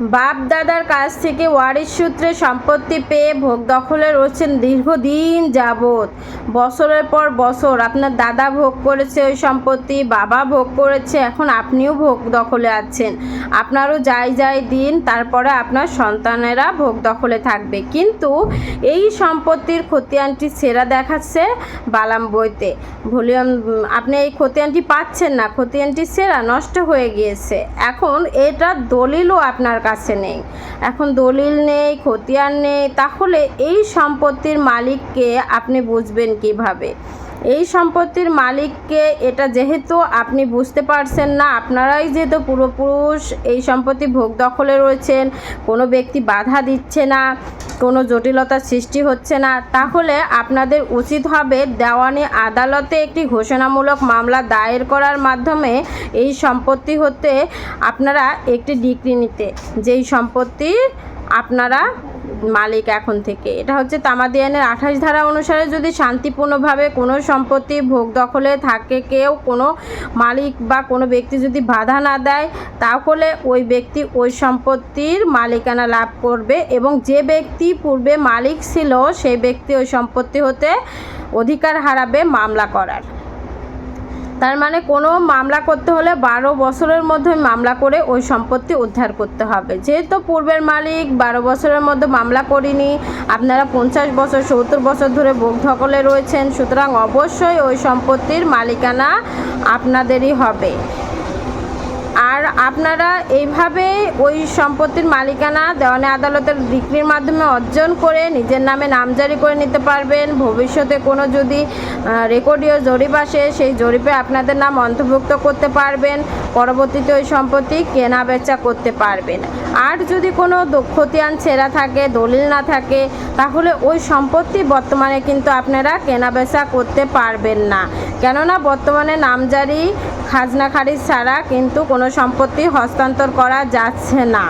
বাপ দাদার কাছ থেকে ওয়ারিশ সূত্রে সম্পত্তি পেয়ে ভোগ দখলে রয়েছেন দীর্ঘদিন যাবৎ। বছরের পর বছর আপনার দাদা ভোগ করেছে ওই সম্পত্তি, বাবা ভোগ করেছে, এখন আপনিও ভোগ দখলে আছেন। আপনারও যাই যাই দিন, তারপরে আপনার সন্তানেরা ভোগ দখলে থাকবে। কিন্তু এই সম্পত্তির খতিয়ানটি সেরা দেখাচ্ছে বালাম বইতে ভলিউম, আপনি এই খতিয়ানটি পাচ্ছেন না, খতিয়ানটি সেরা নষ্ট হয়ে গিয়েছে। এখন এটা দলিলও আপনার কাছে নেই। এখন দলিল নেই খতিয়ান নেই তাহলে এই সম্পত্তির মালিককে আপনি বুঝবেন কীভাবে? এই সম্পত্তির মালিককে এটা যেহেতু আপনি বুঝতে পারছেন না, আপনারাই যেহেতু পূর্বপুরুষ, এই সম্পত্তি ভোগ দখলে রয়েছেন, কোনো ব্যক্তি বাধা দিচ্ছে না, কোনো জটিলতার সৃষ্টি হচ্ছে না, তাহলে আপনাদের উচিত হবে দেওয়ানি আদালতে একটি ঘোষণামূলক মামলা দায়ের করার মাধ্যমে এই সম্পত্তি হতে আপনারা একটি ডিক্রি নিতে। যেই সম্পত্তি আপনারা মালিক এখন থেকে। এটা হচ্ছে তামাদি আইনের আঠাশ ধারা অনুসারে যদি শান্তিপূর্ণভাবে কোনো সম্পত্তি ভোগ দখলে থাকে, কেউ কোনো মালিক বা কোনো ব্যক্তি যদি বাধা না দেয়, তাহলে ওই ব্যক্তি ওই সম্পত্তির মালিকানা লাভ করবে এবং যে ব্যক্তি পূর্বে মালিক ছিল, সেই ব্যক্তি ওই সম্পত্তি হতে অধিকার হারাবে মামলা করার। তার মানে কোনো মামলা করতে হলে বারো বছরের মধ্যে মামলা করে ওই সম্পত্তি উদ্ধার করতে হবে। যেহেতু পূর্বের মালিক বারো বছরের মধ্যে মামলা করিনি, আপনারা পঞ্চাশ বছর, সত্তর বছর ধরে ভোগ ধকলে রয়েছেন, সুতরাং অবশ্যই ওই সম্পত্তির মালিকানা আপনাদেরই হবে। আর আপনারা এইভাবে ওই সম্পত্তির মালিকানা দেওয়ানি আদালতের বিক্রির মাধ্যমে অর্জন করে নিজের নামে নামজারি করে নিতে পারবেন। ভবিষ্যতে কোনো যদি রেকর্ডীয় জরিপ আসে, সেই জরিপে আপনাদের নাম অন্তর্ভুক্ত করতে পারবেন। পরবর্তীতে ওই সম্পত্তি কেনা বেচা করতে পারবেন। আর যদি কোনো দক্ষতিয়ান ছেঁড়া থাকে, দলিল না থাকে, তাহলে ওই সম্পত্তি বর্তমানে কিন্তু আপনারা কেনা বেচা করতে পারবেন না। কেননা বর্তমানে নামজারি খাজনা খারিজ ছাড়া কিন্তু কোনো সম্পত্তি হস্তান্তর করা যাচ্ছে না।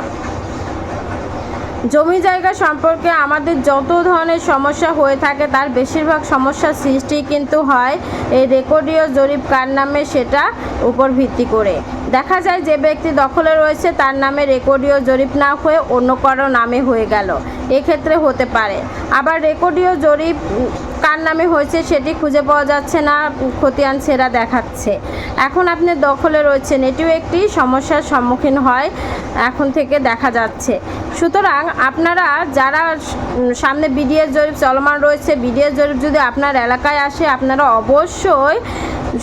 জমি জায়গা সম্পর্কে আমাদের যত ধরনের সমস্যা হয়ে থাকে, তার বেশিরভাগ সমস্যার সৃষ্টি কিন্তু হয় এই রেকর্ডীয় জরিপ কার নামে সেটা উপর ভিত্তি করে। দেখা যায় যে ব্যক্তি দখলে রয়েছে, তার নামে রেকর্ডীয় জরিপ না হয়ে অন্য কারও নামে হয়ে গেল। এক্ষেত্রে হতে পারে। আবার রেকর্ডীয় জরিপ কার নামে হয়েছে সেটি খুঁজে পাওয়া যাচ্ছে না, খতিয়ান সেরা দেখাচ্ছে। এখন আপনি দখলে রয়েছেন, এটিও একটি সমস্যার সম্মুখীন হয় এখন থেকে দেখা যাচ্ছে। সুতরাং আপনারা যারা সামনে বিডিএস জরিপ চলমান রয়েছে, বিডিএস জরিপ যদি আপনার এলাকায় আসে, আপনারা অবশ্যই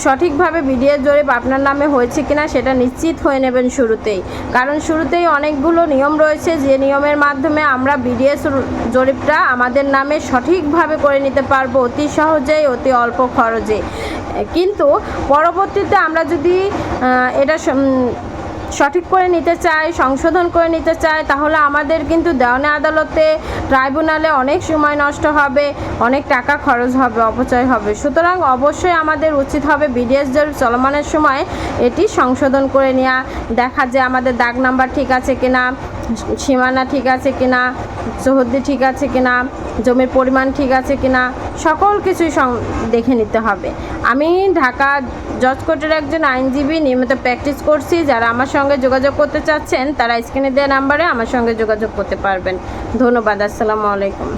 সঠিকভাবে বিডিএস জরিপ আপনার নামে হয়েছে কিনা সেটা নিশ্চিত হয়ে নেবেন শুরুতেই। কারণ শুরুতেই অনেকগুলো নিয়ম রয়েছে যে নিয়মের মাধ্যমে আমরা বিডিএস জরিপটা আমাদের নামে সঠিকভাবে করে নিতে পারব অতি সহজেই, অতি অল্প খরচে। কিন্তু পরবর্তীতে আমরা যদি এটা সঠিক করে নিতে চাই সংশোধন করে নিতে চাই তাহলে আমাদের কিন্তু দেওয়ানি আদালতে ট্রাইব্যুনালে অনেক সময় নষ্ট হবে, অনেক টাকা খরচ হবে, অপচয় হবে। সুতরাং অবশ্যই আমাদের উচিত হবে বিডিএস জরিপ চলমানের সময় এটি সংশোধন করে নেওয়া। দেখা যে আমাদের দাগ নাম্বার ঠিক আছে কিনা সীমানা ঠিক আছে কিনা চৌহদ্দি ঠিক আছে কিনা, জমির পরিমাণ ঠিক আছে কিনা, সকল কিছুই দেখে নিতে হবে। আমি ঢাকা জজ কোর্টের একজন আইনজীবী নিয়মিত প্র্যাকটিস করছি, যারা আমার সঙ্গে যোগাযোগ করতে চাচ্ছেন, তারা স্ক্রিনে দেওয়া নাম্বারে আমার সঙ্গে যোগাযোগ করতে পারবেন। ধন্যবাদ, আসসালামু আলাইকুম।